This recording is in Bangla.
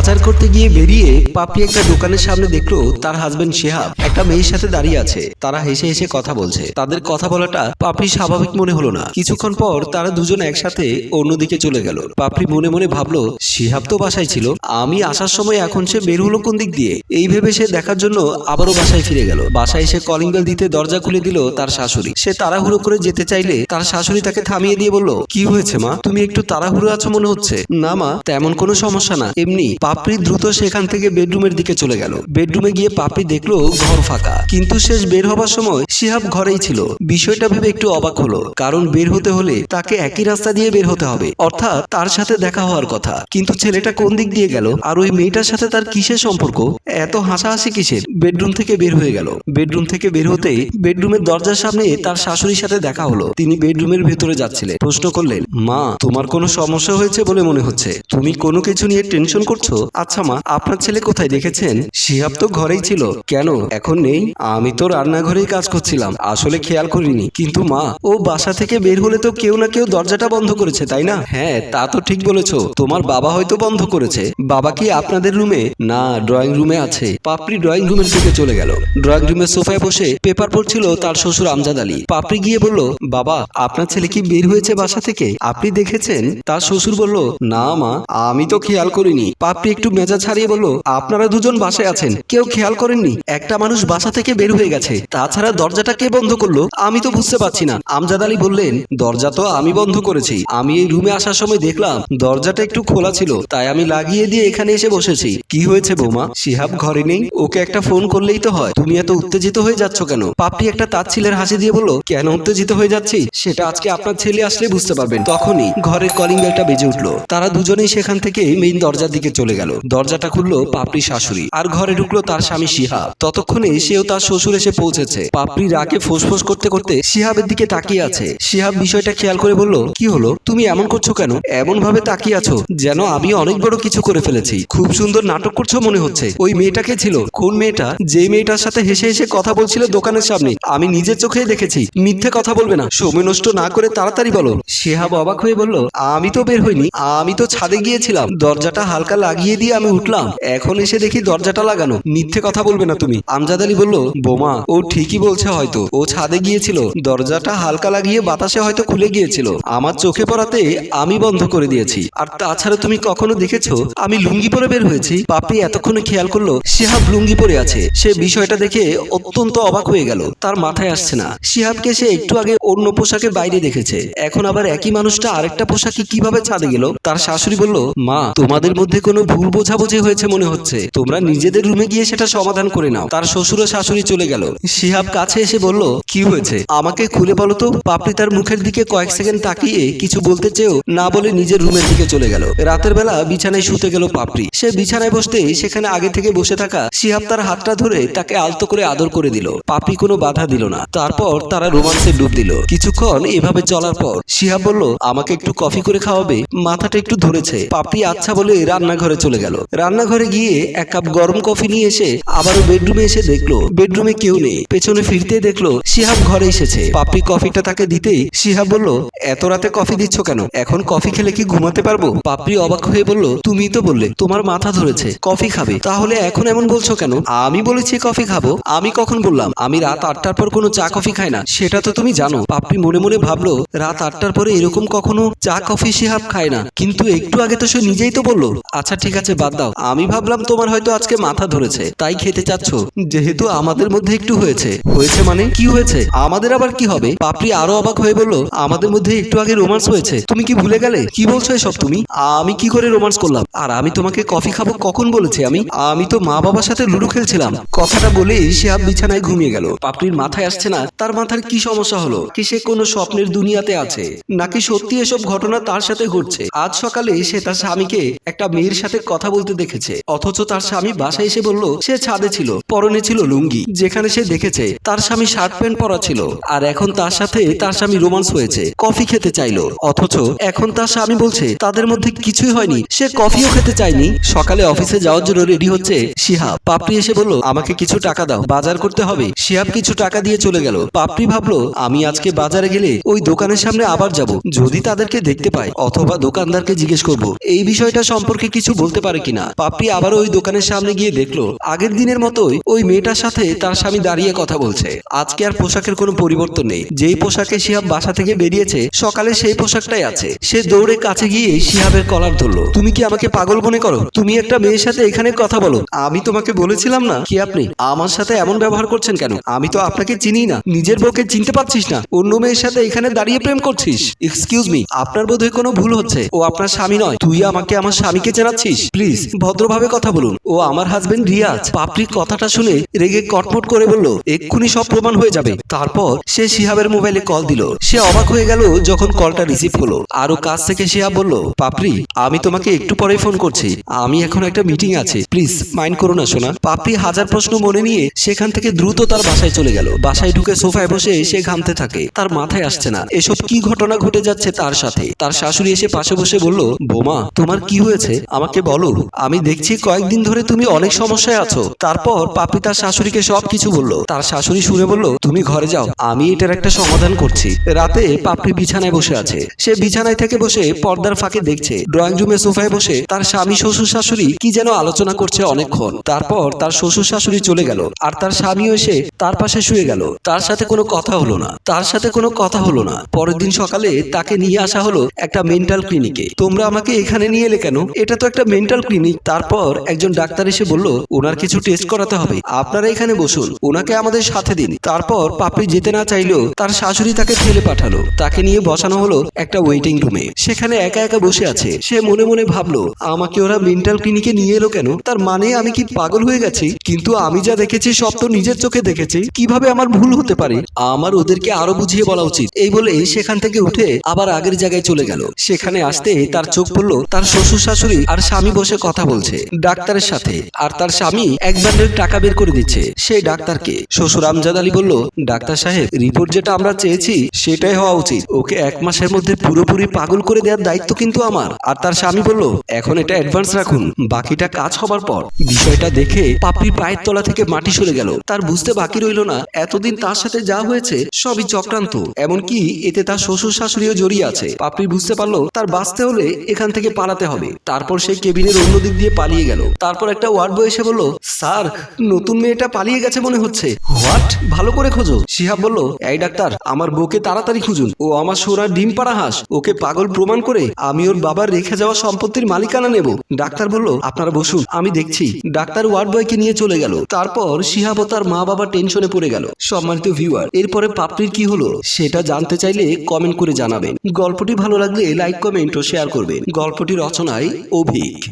বাজার করতে গিয়ে বেরিয়ে পাপড়ি একটা দোকানের সামনে দেখল তার হাজবেন্ড শেহাব। একটা মেয়ের সাথে দাঁড়িয়ে আছে। তারা হেসে হেসে কথা বলছে। তাদের কথা বলাটা পাপড়ি স্বাভাবিক মনে হলো না। কিছুক্ষণ পর তারা দুজন একসাথে অন্যদিকে চলে গেল। পাপড়ি মনে মনে ভাবলো, শিহাব তো বাসায় ছিল। আমি আসার সময় এখন সে বের হলো কোন দিক দিয়ে? এই ভেবে সে দেখার জন্য আবারও বাসায় ফিরে গেল। বাসায় এসে কলিং বেল দিতে দরজা খুলে দিল তার শাশুড়ি। সে তাড়াহুড়ো করে যেতে চাইলে তার শাশুড়ি তাকে থামিয়ে দিয়ে বলল, কি হয়েছে মা? তুমি একটু তাড়াহুড়ো আছো মনে হচ্ছে? না মা, তেমন কোনো সমস্যা না। এমনি পাপড়ি দ্রুত সেখান থেকে বেডরুমের দিকে চলে গেল। বেডরুমে গিয়ে পাপড়ি দেখল ঘর ফাঁকা। কিন্তু শেষ বের হবার সময় শিহাব ঘরেই ছিল। বিষয়টা ভেবে একটু অবাক হলো। কারণ বের হতে হলে তাকে একই রাস্তা দিয়ে বের হতে হবে। অর্থাৎ তার সাথে দেখা হওয়ার কথা। কিন্তু ছেলেটা কোন দিক দিয়ে গেল? আর ওই মেয়েটার সাথে তার কিসের সম্পর্ক? এত হাসাহাসি কিসের? বেডরুম থেকে বের হয়ে গেল। বেডরুম থেকে বের হতেই বেডরুমের দরজার সামনে তার শাশুড়ির সাথে দেখা হলো। তিনি বেডরুমের ভেতরে যাচ্ছিলেন। প্রশ্ন করলেন, মা, তোমার কোনো সমস্যা হয়েছে বলে মনে হচ্ছে? তুমি কোনো কিছু নিয়ে টেনশন করছ? আচ্ছা মা, আপনার ছেলে কোথায় দেখেছেন? শিহাব তো ঘরেই ছিল। কেন? এখন নেই। আমি তো রান্নাঘরেই কাজ করছিলাম। আসলে খেয়াল করিনি। কিন্তু মা, ও বাসা থেকে বের হলে তো কেউ না কেউ দরজাটা বন্ধ করেছে, তাই না? হ্যাঁ তা তো ঠিক বলেছ। তোমার বাবা হয়তো বন্ধ করেছে। বাবা কি আপনাদের রুমে? না, ড্রয়িং রুমে আছে। পাপড়ি ড্রয়িং রুমের দিকে চলে গেল। ড্রয়িং রুমের সোফায় বসে পেপার পড়ছিল তার শ্বশুর আমজাদ আলী। পাপড়ি গিয়ে বলল, বাবা, আপনার ছেলে কি বের হয়েছে বাসা থেকে? আপনি দেখেছেন? তার শ্বশুর বলল, না মা, আমি তো খেয়াল করিনি। পাপড়ি একটু মেজাজ ছাড়িয়ে বলল, আপনারা দুজন বাসায় আছেন। কেউ খেয়াল করেননি? একটা মানুষ বাসা থেকে বের হয়ে গেছে। তাছাড়া দরজাটা কে বন্ধ করল? আমি তো বুঝতে পারছি না। আমজাদ আলী বললেন, দরজা তো আমি বন্ধ করেছি। আমি এই রুমে আসার সময় দেখলাম, দরজাটা একটু খোলা ছিল। তাই আমি লাগিয়ে দিয়ে এখানে এসে বসেছি। কি হয়েছে বৌমা? শিহাব ঘরে নেই? ওকে একটা ফোন করলেই তো হয়। তুমি এত উত্তেজিত হয়ে যাচ্ছ কেন? পাপড়ি একটা তার ছেলের হাসি দিয়ে বলল, কেন উত্তেজিত হয়ে যাচ্ছি? সেটা আজকে আপনার ছেলে আসলে বুঝতে পারবেন। তখনই ঘরের কলিং বেলটা বেজে উঠল। তারা দুজনেই সেখান থেকে মেইন দরজার দিকে চলে গেল। দরজাটা খুললো পাপড়ি শাশুড়ি। আর ঘরে ঢুকলো তার স্বামী শিহাব। ততক্ষণে সেও তার শ্বশুর এসে পৌঁছেছে। পাপড়ি রাগে ফোঁসফোঁস করতে করতে শিহাবের দিকে তাকিয়ে আছে। শিহাব বিষয়টা খেয়াল করে বলল, কি হলো? তুমি এমন করছ কেন? এমন ভাবে তাকিয়ে আছো, যেন আমি অনেক বড় কিছু করে ফেলেছি। খুব সুন্দর নাটক করছ মনে হচ্ছে। ওই মেয়েটাকে ছিল? কোন মেয়েটা? যে মেয়েটার সাথে হেসে হেসে কথা বলছিল দোকানের সামনে। আমি নিজের চোখেই দেখেছি। মিথ্যে কথা বলবে না। সময় নষ্ট না করে তাড়াতাড়ি বলো। শেহাব অবাক হয়ে বলল, আমি তো বের হইনি। আমি তো ছাদে গিয়েছিলাম। দরজাটা হালকা লাগিয়ে দিয়ে আমি উঠলাম। এখন এসে দেখি দরজাটা লাগানো। মিথ্যে কথা বলবে না তুমি। আমজাদ আলী বলল, বোমা, ও ঠিকই বলছে হয়তো। ও ছাদে গিয়েছিল। দরজাটা হালকা লাগিয়ে বাতাসে হয়তো খুলে গিয়েছিল। আমার চোখে পড়াতে আমি বন্ধ করে দিয়েছি। আর তাছাড়া তুমি কখনো দেখেছ, আমি লুঙ্গি পরে বের হয়েছি। পাপড়ি এতক্ষণে খেয়াল করল, শিহাব লুঙ্গি পরে আছে। সে বিষয়টা দেখে অত্যন্ত অবাক হয়ে গেল। তার মাথায় আসছে না। শিহাবকে সে একটু আগে অন্য পোশাকে বাইরে দেখেছে। এখন আবার একই মানুষটা আরেকটা পোশাকে কীভাবে ছাদে গেল? তার শাশুড়ি বলল, মা, তোমাদের মধ্যে কোনো ভুল বোঝাবুঝি হয়েছে মনে হচ্ছে। তোমরা নিজেদের রুমে গিয়ে সেটা সমাধান করে নাও। তার শ্বশুর ও শাশুড়ি চলে গেল। শিহাব কাছে এসে বলল, কি হয়েছে? আমাকে খুলে বলো তো? পাপড়ি তার মুখের দিকে কয়েক সেকেন্ড তাকিয়ে কিছু বলতে চেয়েও না বলে নিজের রুমের দিকে চলে গেল। রাতের বেলা বিছানায় শুতে গেল পাপড়ি। সে বিছানায় বসতে সেখানে আগে থেকে বসে থাকা শিহাব তার হাতটা ধরে তাকে আলতো করে আদর করে দিল। পাপড়ি কোনো বাধা দিল না। তারপর তারা রোমান্সে ডুব দিল। কিছুক্ষণ এভাবে চলার পর শিহাব বলল, আমাকে একটু কফি করে খাওয়াবে। মাথাটা একটু ধরেছে। পাপড়ি আচ্ছা বলে রান্নাঘরে চলে গেল। রান্নাঘরে গিয়ে এক কাপ গরম কফি নিয়ে এসে আবারও বেডরুমে এসে দেখল, বেডরুমে কেউ নেই। পেছনে ফিরতে দেখল শিহাব ঘরে এসেছে। পাপড়ি কফিটা তাকে দিতেই শিহাব বলল, এত রাতে কফি দিচ্ছ কেন? এখন কফি খেলে কি ঘুমাতে পারব? পাপড়ি অবাক হয়ে বলল, তুমি তো বললে, তোমার মাথা ধরেছে, কফি খাবে। তাহলে এখন এমন বলছো কেন? আমি বলেছি কফি খাব, আমি কখন বললাম? আমি রাত আটটার পর কোনো চা কফি খাই না, সেটা তো তুমি জানো। পাপড়ি মনে মনে ভাবলো, রাত আটটার পরে এরকম কখনো চা কফি শিহাব খায় না। কিন্তু একটু আগে তো সে নিজেই তো বলল আচ্ছা ঠিক আছে, বাদ দাও। আমি ভাবলাম তোমার হয়তো আজকে মাথা ধরেছে, তাই খেতে চাচ্ছ। যেহেতু আমাদের মধ্যে একটু হয়েছে। হয়েছে মানে? কি হয়েছে? আমাদের আবার কি হবে? পাপড়ি আরও অবাক হয়ে বলল, আমাদের মধ্যে একটু আগে রোমান্স হয়েছে। তুমি কি ভুলে গেলে? কি বলছো এসব তুমি? আমি কি করে রোমান্স করলাম? আর আমি তোমাকে কফি খাব কখন বলেছি আমি? আমি তো মা বাবার সাথে লুডো খেলছিলাম। কথাটা বলেই শিহাব বিছানায় ঘুমিয়ে গেল। পাপড়ির মাথায় আসছে না, তার মাথার কি সমস্যা হলো? কি সে কোনো স্বপ্নের দুনিয়াতে আছে? নাকি সত্যি এসব ঘটনা তার সাথে ঘটছে? আজ সকালে সে তার স্বামীকে একটা মেয়ের সাথে কথা বলতে দেখেছে। অথচ তার স্বামী বাসায় এসে বলল, সে ছাদে ছিল, পরনে ছিল লুঙ্গি, যেখানে সে দেখেছে, তার স্বামী শার্ট প্যান্ট পরা ছিল। আর এখন তার সাথে তার স্বামী রোমান্স হয়েছে, কফি খেতে চাইলো। অথচ এখন তার স্বামী বলছে, তাদের মধ্যে কিছুই হয়নি, সে কফিও খেতে চায়নি। সকালে অফিসে যাওয়ার জন্য রেডি হচ্ছে শিহাব। পাপড়ি এসে বলল, আমাকে কিছু টাকা দাও, বাজার করতে হবে। শিহাব কিছু টাকা দিয়ে চলে গেল। পাপড়ি ভাবলো, আমি আজকে বাজারে গেলে ওই দোকানের সামনে আবার যাব, যদি তাদেরকে দেখতে পাই, অথবা দোকানদারকে জিজ্ঞেস করব। এই বিষয়টা সম্পর্কে কিছু বলতে বলতে পারে কিনা। পাপড়ি আবার ওই দোকানের সামনে গিয়ে দেখল, আগের দিনের মতোই ওই মেয়েটার সাথে তার স্বামী দাঁড়িয়ে কথা বলছে। আজকে আর পোশাকের কোনো পরিবর্তন নেই। যেই পোশাকে শিহাব বাসা থেকে বেরিয়েছে, সকালে সেই পোশাকটাই আছে। সে দৌড়ে কাছে গিয়ে শিহাবের কলার ধরলো। তুমি কি আমাকে পাগল মনে করো? তুমি একটা মেয়ের সাথে এখানে কথা বলো। আমি তোমাকে বলেছিলাম না কি আপনি? আমার সাথে এমন ব্যবহার করছেন কেন? আমি তো আপনাকে চিনি না। নিজের বউকে চিনতে পারছিস না। অন্য মেয়ের সাথে এখানে দাঁড়িয়ে প্রেম করছিস। এক্সকিউজ মি আপনার বোধহয় কোনো ভুল হচ্ছে। ও আপনার স্বামী নয়। তুই আমাকে আমার স্বামীকে চেনাচ্ছিস। প্লিজ ভদ্রভাবে কথা বলুন। ও আমার হাজবেন্ড রিয়াজ। পাপড়ির কথাটা শুনে রেগে কটমট করে বলল, এক্ষুনি সব প্রমাণ হয়ে যাবে। তারপর সে শিহাবের মোবাইলে কল দিল। সে অবাক হয়ে গেল যখন কলটা রিসিভ হলো। আরও কাছ থেকে শিহাব বলল পাপড়ি আমি তোমাকে একটু পরে ফোন করছি। আমি এখন একটা মিটিং আছে। প্লিজ মাইন্ড করো না শোনা পাপড়ি হাজার প্রশ্ন মনে নিয়ে সেখান থেকে দ্রুত তার বাসায় চলে গেল। বাসায় ঢুকে সোফায় বসে সে ঘামতে থাকে। তার মাথায় আসছে না। এসব কি ঘটনা ঘটে যাচ্ছে তার সাথে? তার শাশুড়ি এসে পাশে বসে বলল, বোমা, তোমার কি হয়েছে? আমাকে বলো আমি দেখছি কয়েকদিন ধরে তুমি অনেক সমস্যায় আছো। তারপর পাপি তার শাশুড়িকে সব কিছু বলল। তার শাশুড়ি শুনে বলল তুমি ঘরে যাও আমি এটার একটা সমাধান করছি। রাতে পাপড়ি বিছানায় বসে আছে। সে বিছানায় থেকে বসে পর্দার ফাঁকে দেখছে। ড্রয়িং রুমে সোফায় বসে তার স্বামী শ্বশুর শাশুড়ি কি যেন আলোচনা করছে অনেকক্ষণ। তারপর তার শ্বশুর শাশুড়ি চলে গেল আর তার স্বামীও এসে তার পাশে শুয়ে গেল। তার সাথে কোনো কথা হলো না। তার সাথে কোনো কথা হলো না। পরের দিন সকালে তাকে নিয়ে আসা হলো একটা মেন্টাল ক্লিনিকে। তোমরা আমাকে এখানে নিয়ে এলে কেন? এটা তো একটা মেন্টাল ক্লিনিক, তারপর একজন ডাক্তার এসে বলল, ওনার কিছু টেস্ট করাতে হবে। আপনারা এখানে বসুন, ওনাকে আমাদের সাথে দিন। তারপর পাপড়ি যেতে না চাইলেও তার শাশুড়ি তাকে ঠেলে পাঠালো। তাকে নিয়ে বসানো হলো একটা ওয়েটিং রুমে সেখানে একা একা বসে আছে। সে মনে মনে ভাবলো, আমাকে ওরা মেন্টাল ক্লিনিকে নিয়ে এলো কেন? তার মানে আমি কি পাগল হয়ে গেছি? কিন্তু আমি যা দেখেছি, সব তো নিজের চোখে দেখেছি। কীভাবে আমার ভুল হতে পারে? আমার ওদেরকে আরও বুঝিয়ে বলা উচিত। এই বলে সেখান থেকে উঠে আবার আগের জায়গায় চলে গেল। সেখানে আসতে তার চোখ পড়ল তার শ্বশুর শাশুড়ি আর স্বামী বসে কথা বলছে। ডাক্তারের সাথে। আর তার স্বামী এক বান্ডেল টাকা বের করে দিচ্ছে। সেই ডাক্তারকে। শ্বশুর আমজাদ আলী বলল, ডাক্তার সাহেব রিপোর্ট যেটা আমরা চেয়েছি, সেটাই হওয়া উচিত। ওকে এক মাসের মধ্যে পুরোপুরি পাগল করে দেওয়ার দায়িত্ব কিন্তু আমার। আর তার স্বামী বলল, এখন এটা অ্যাডভান্স রাখুন। বাকিটা কাজ হবার পর। বিষয়টা দেখে পাপড়ির পায়ের তলা থেকে মাটি সরে গেল। তার বুঝতে বাকি রইল না। এতদিন তার সাথে যা হয়েছে, সবই চক্রান্ত। এমনকি এতে তার শ্বশুর শাশুড়িও জড়িয়ে আছে। পাপড়ি বুঝতে পারল, তার বাঁচতে হলে এখান থেকে পালাতে হবে। তারপর সে কেবিনের অন্য দিক দিয়ে পালিয়ে গেল। তারপর একটা ওয়ার্ড বয় এসে বলল, স্যার, নতুন মেয়েটা পালিয়ে গেছে মনে হচ্ছে। হোয়াট? ভালো করে খোঁজো। শিহাব বলল, এই ডাক্তার, আমার বউকে তাড়াতাড়ি খুঁজুন। ও আমার সোনার ডিম পাড়া হাঁস। ওকে পাগল প্রমাণ করে আমি ওর বাবার রেখে যাওয়া সম্পত্তির মালিকানা নেব। ডাক্তার বলল, আপনারা বসুন, আমি দেখছি। ডাক্তার ওয়ার্ড বয়কে নিয়ে চলে গেল। তারপর শিহাব ও তার মা বাবা টেনশনে পড়ে গেল। সম্মানিত ভিউয়ার, এরপরে পাপড়ির কি হলো সেটা জানতে চাইলে কমেন্ট করে জানাবেন। গল্পটি ভালো লাগলে লাইক, কমেন্ট ও শেয়ার করবেন। গল্পটি রচনায় অভিক।